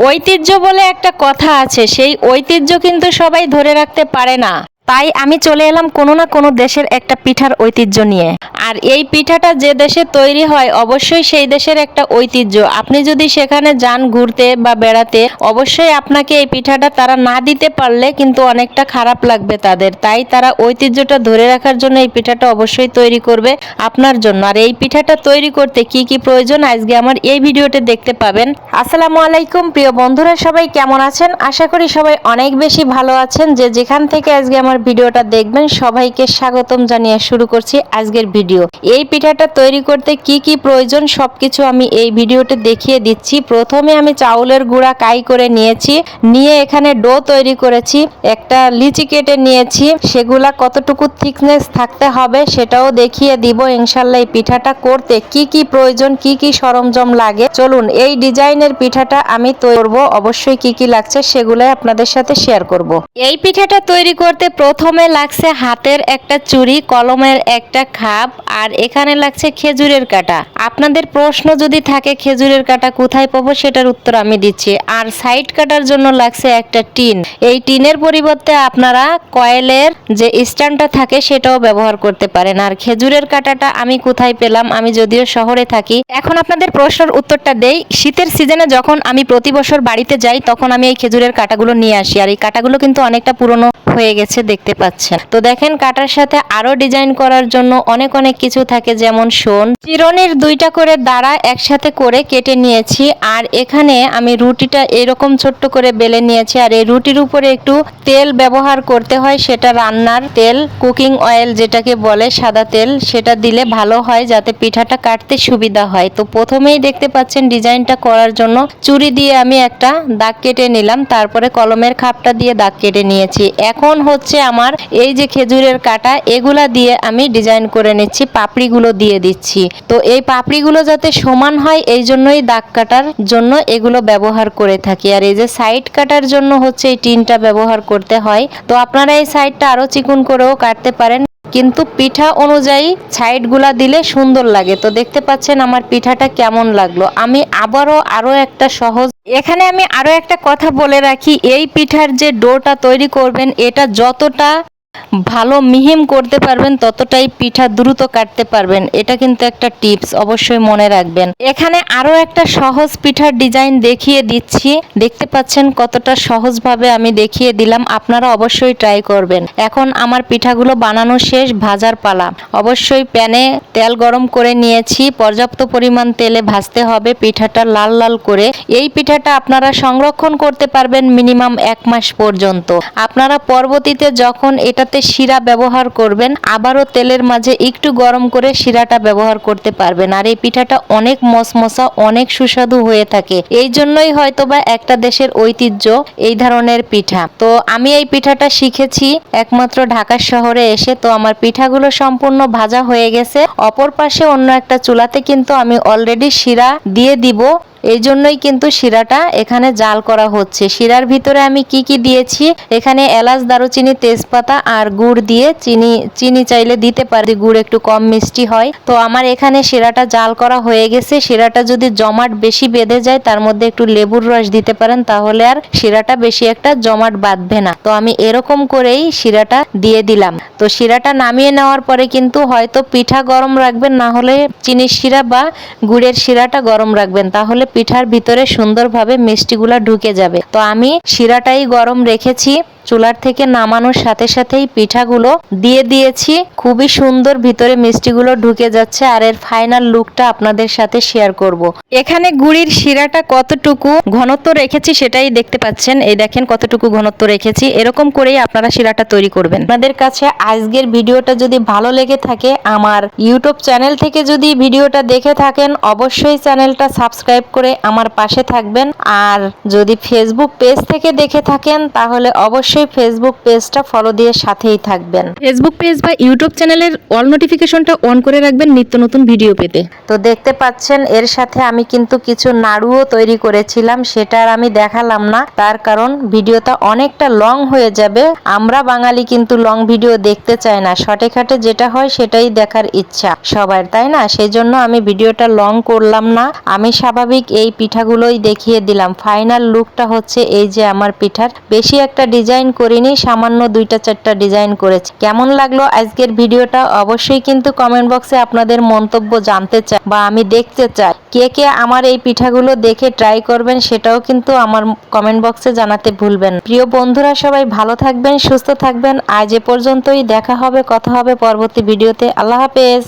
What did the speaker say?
ঐতিহ্য বলে একটা কথা আছে সেই ঐতিহ্য কিন্তু সবাই ধরে রাখতে পারে না। তাই আমি চলে এলাম কোনো না কোনো দেশের একটা পিঠার ঐতিহ্য নিয়ে। আর এই পিঠাটা যে দেশে তৈরি হয়, অবশ্যই সেই দেশের একটা ঐতিহ্য। আপনি যদি সেখানে যান ঘুরতে বা বেড়াতে, অবশ্যই আপনাকে এই পিঠাটা তারা না দিতে পারলে কিন্তু অনেকটা খারাপ লাগবে তাদের। তাই তারা ঐতিহ্যটা ধরে রাখার জন্য এই পিঠাটা অবশ্যই তৈরি করবে আপনার জন্য। আর এই পিঠাটা তৈরি করতে কি কি প্রয়োজন আজকে আমার এই ভিডিওতে দেখতে পাবেন। আসসালামু আলাইকুম, প্রিয় বন্ধুরা সবাই কেমন আছেন? আশা করি সবাই অনেক বেশি ভালো আছেন যে যেখান থেকে আজকে আমার ভিডিওটা দেখবেন, সবাইকে স্বাগতম জানিয়ে শুরু করছি আজকের ভিডিও। এই পিঠাটা তৈরি করতে কি কি প্রয়োজন সবকিছু আমি এই ভিডিওতে দেখিয়ে দিচ্ছি। প্রথমে আমি চাউলের গুঁড়া কাই করে নিয়েছি, নিয়ে এখানে ডো তৈরি করেছি, একটা লিচি কেটে নিয়েছি। সেগুলা কতটুকু থিকনেস থাকতে হবে সেটাও দেখিয়ে দিব ইনশাল্লাহ এই পিঠাটা করতে। কি কি প্রয়োজন, কি কি সরঞ্জাম লাগে? চলুন, এই ডিজাইনের পিঠাটা আমি করব। অবশ্যই কি কি লাগছে সেগুলাই আপনাদের সাথে শেয়ার করব। এই পিঠাটা তৈরি করতে প্রথমে লাগছে হাতের একটা চুরি কলমের একটা খাপ, আর এখানে লাগছে খেজুরের কাটা। আপনাদের প্রশ্ন যদি থাকে, খেজুরের কাটা কোথায় পাবো সেটার উত্তর আমি দিচ্ছি। আর সাইড কাটার জন্য লাগছে একটা টিন। এই টিনের পরিবর্তে আপনারা কয়েলের যে স্ট্যান্ডটা থাকে, সেটাও ব্যবহার করতে পারেন। আর খেজুরের কাটাটা আমি কোথায় পেলাম, আমি যদিও শহরে থাকি। এখন আপনাদের প্রশ্নের উত্তরটা দেই। শীতের সিজনে যখন আমি প্রতি বছর বাড়িতে যাই, তখন আমি এই খেজুরের কাটাগুলো নিয়ে আসি। আর এই কাটাগুলো কিন্তু অনেকটা পুরনো হয়ে গেছে দেখতে পাচ্ছেন। তো দেখেন কাটার সাথে আরও ডিজাইন করার জন্য অনেক অনেক কিছু থাকে, যেমন শোন। চিরনির দুইটা করে দাঁড়া একসাথে করে কেটে নিয়েছি, আর এখানে আমি রুটিটা এরকম ছোট্ট করে বেলে নিয়েছি, আর এই রুটির উপরে একটু তেল ব্যবহার করতে হয়, সেটা রান্নার তেল, কুকিং অয়েল যেটাকে বলে সাদা তেল, সেটা দিলে ভালো হয় যাতে পিঠাটা কাটতে সুবিধা হয়। তো প্রথমেই দেখতে পাচ্ছেন ডিজাইনটা করার জন্য চুরি দিয়ে আমি একটা দাগ কেটে নিলাম, তারপরে কলমের খাপটা দিয়ে দাগ কেটে নিয়েছি। এখন হচ্ছে আমার এই যে খেজুরের কাটা, এগুলা দিয়ে আমি ডিজাইন করে নিচ্ছি, পাপড়িগুলো দিয়ে দিচ্ছি। তো এই পাপড়িগুলো যাতে সমান হয়, এই জন্যই দাগ কাটার জন্য এগুলো ব্যবহার করে থাকি। আর এই যে সাইড কাটার জন্য হচ্ছে এই টিনটা ব্যবহার করতে হয়। তো আপনারা এই সাইডটা আরও চিকুন করেও কাটতে পারেন। কিন্তু পিঠা অনুযায়ী সাইডগুলা দিলে সুন্দর লাগে। তো দেখতে পাচ্ছেন আমার পিঠাটা কেমন লাগল। আমি আবারও আরও একটা সহজ এখানে আমি আরও একটা কথা বলে রাখি। এই পিঠার যে ডোটা তৈরি করবেন, এটা যতটা ভালো মিহিম করতে পারবেন, ততটাই পিঠা দ্রুত কাটতে পারবেন। এটা কিন্তু একটা টিপস, অবশ্যই মনে রাখবেন। এখানে আরও একটা সহজ পিঠার ডিজাইন দেখিয়ে দিচ্ছি। দেখতে পাচ্ছেন কতটা সহজভাবে আমি দেখিয়ে দিলাম। আপনারা অবশ্যই ট্রাই করবেন। এখন আমার পিঠাগুলো বানানো শেষ, ভাজার পালা। অবশ্যই প্যানে তেল গরম করে নিয়েছি। পর্যাপ্ত পরিমাণ তেলে ভাজতে হবে পিঠাটা লাল লাল করে। এই পিঠাটা আপনারা সংরক্ষণ করতে পারবেন মিনিমাম এক মাস পর্যন্ত। আপনারা পরবর্তীতে যখন এটাতে শিরা ব্যবহার করবেন। আবারও তেলের মাঝে একটু গরম করে শিরাটা ব্যবহার করতে পারবেন। আর এই পিঠাটা অনেক মসমসা অনেক সুস্বাদু হয়ে থাকে। এই জন্যই হয়তোবা একটা দেশের ঐতিহ্য এই ধরনের পিঠা। তো আমি এই পিঠাটা শিখেছি একমাত্র ঢাকা শহরে এসে। তো আমার পিঠাগুলো সম্পূর্ণ ভাজা হয়ে গেছে। অপর পাশে অন্য একটা চুলাতে কিন্তু আমি অলরেডি শিরা দিয়ে দিব। এই জন্যই কিন্তু শিরাটা এখানে জাল করা হচ্ছে। শিরার ভিতরে আমি কি কি দিয়েছি? এখানে এলাচ, দারুচিনি, তেজপাতা আর গুড় দিয়ে চিনি চিনি চাইলে দিতে পারি। গুড় একটু কম মিষ্টি হয়। তো আমার এখানে শিরাটা জাল করা হয়ে গেছে। শিরাটা যদি জমাট বেশি বেঁধে যায়, তার মধ্যে একটু লেবুর রস দিতে পারেন, তাহলে আর শিরাটা বেশি একটা জমাট বাঁধবে না। তো আমি এরকম করেই শিরাটা দিয়ে দিলাম। তো শিরাটা নামিয়ে নেওয়ার পরে কিন্তু হয়তো পিঠা গরম রাখবেন, না হলে চিনির শিরা বা গুড়ের শিরাটা গরম রাখবেন। তাহলে পিঠার ভিতরে সুন্দরভাবে মিষ্টিগুলা ঢুকে যাবে। তো আমি শিরাটাই গরম রেখেছি। চুলার থেকে নামানোর সাথে সাথেই পিঠাগুলো দিয়ে দিয়েছি। খুবই সুন্দর ভিতরে মিষ্টিগুলো ঢুকে যাচ্ছে আর এর ফাইনাল লুকটা আপনাদের সাথে শেয়ার করব। এখানে গুড়ির শিরাটা কতটুকু ঘনত্ব রেখেছি সেটাই দেখতে পাচ্ছেন। এই দেখেন কতটুকু ঘনত্ব রেখেছি। এরকম করেই আপনারা শিরাটা তৈরি করবেন। আপনাদের কাছে আজকের ভিডিওটা যদি ভালো লেগে থাকে, আমার ইউটিউব চ্যানেল থেকে যদি ভিডিওটা দেখে থাকেন, অবশ্যই চ্যানেলটা সাবস্ক্রাইব করে আমার পাশে থাকবেন। আর যদি ফেসবুক পেজ থেকে দেখে থাকেন, তাহলে অবশ্যই অবশ্যই ফেসবুক পেজটা ফলো দিয়ে সাথেই থাকবেন। ফেসবুক পেজ বা ইউটিউব চ্যানেলের অল নোটিফিকেশনটা অন করে রাখবেন নিত্য নতুন ভিডিও পেতে। তো দেখতে পাচ্ছেন এর সাথে আমি কিন্তু কিছু নাড়ুও তৈরি করেছিলাম সেটা আর আমি দেখালাম না। তার কারণ ভিডিওটা অনেকটা লং হয়ে যাবে। আমরা বাঙালি কিন্তু লং ভিডিও দেখতে চাই না। শর্টে খাটে যেটা হয় সেটাই দেখার ইচ্ছা সবার তাই না? সেই জন্য আমি ভিডিওটা লং করলাম না। আমি স্বাভাবিক এই পিঠাগুলোই দেখিয়ে দিলাম। ফাইনাল লুকটা হচ্ছে এই যে আমার পিঠার। বেশি একটা ডিজাইন করিনি, সামান্য দুইটা চারটা ডিজাইন করেছি। কেমন লাগল আজকের ভিডিওটা অবশ্যই কিন্তু কমেন্ট বক্সে আপনাদের মন্তব্য জানতে চাই বা আমি দেখতে চাই। কে কে আমার এই পিঠাগুলো দেখে ট্রাই করবেন সেটাও কিন্তু আমার কমেন্ট বক্সে জানাতে ভুলবেন। প্রিয় বন্ধুরা, সবাই ভালো থাকবেন, সুস্থ থাকবেন। আজ এ পর্যন্তই, দেখা হবে, কথা হবে পরবর্তী ভিডিওতে। আল্লাহ হাফেজ।